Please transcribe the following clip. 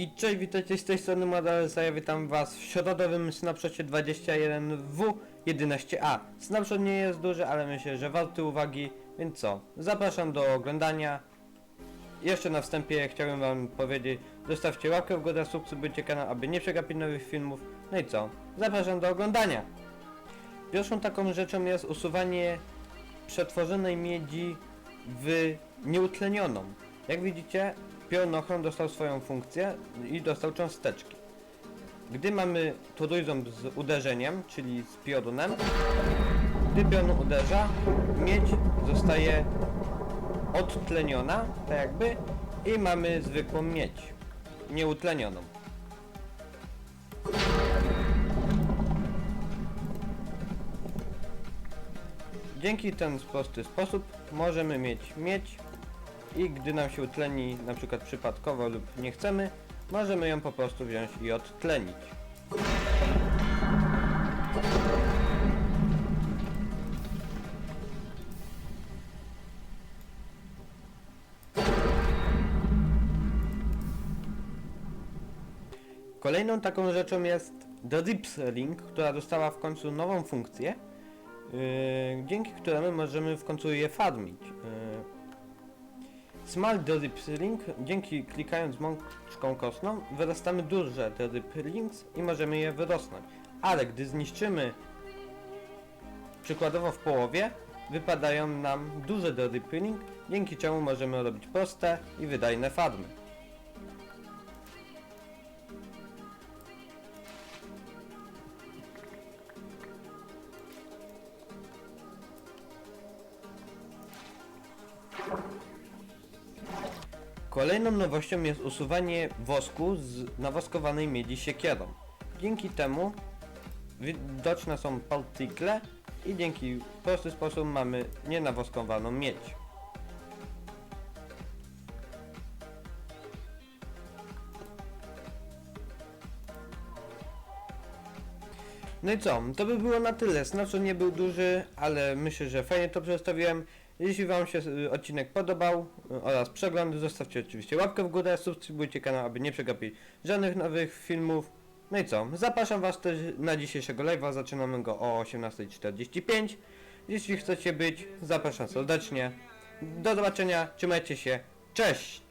I cześć, witajcie z tej strony Madalesa, ja witam was w środowym Snapshocie 21W11A. Snapshot nie jest duży, ale myślę, że warty uwagi, więc co, zapraszam do oglądania. Jeszcze na wstępie chciałbym wam powiedzieć, zostawcie łapkę w górę, subskrybujcie kanał, aby nie przegapić nowych filmów. No i co, zapraszam do oglądania. Pierwszą taką rzeczą jest usuwanie przetworzonej miedzi w nieutlenioną. Jak widzicie, pionochron dostał swoją funkcję i dostał cząsteczki. Gdy mamy trójząb z uderzeniem, czyli z piorunem, gdy pion uderza, miedź zostaje odtleniona, tak jakby, i mamy zwykłą miedź, nieutlenioną. Dzięki ten prosty sposób możemy mieć miedź i gdy nam się utleni na przykład przypadkowo lub nie chcemy, możemy ją po prostu wziąć i odtlenić. Kolejną taką rzeczą jest The Rips Link, która dostała w końcu nową funkcję, yy, dzięki któremu możemy w końcu je farmić. Yy, Small Drip Link, dzięki klikając mączką kostną, wyrastamy duże Drip Links i możemy je wyrosnąć. Ale gdy zniszczymy przykładowo w połowie, wypadają nam duże Drip Link, dzięki czemu możemy robić proste i wydajne farmy. Kolejną nowością jest usuwanie wosku z nawoskowanej miedzi siekierą. Dzięki temu widoczne są partikle i dzięki prosty sposób mamy nienawoskowaną miedź. No i co? To by było na tyle. Snapshot nie był duży, ale myślę, że fajnie to przedstawiłem. Jeśli Wam się y, odcinek podobał y, oraz przegląd, zostawcie oczywiście łapkę w górę, subskrybujcie kanał, aby nie przegapić żadnych nowych filmów. No i co? Zapraszam Was też na dzisiejszego live'a, zaczynamy go o 18.45. Jeśli chcecie być, zapraszam serdecznie. Do zobaczenia, trzymajcie się, cześć!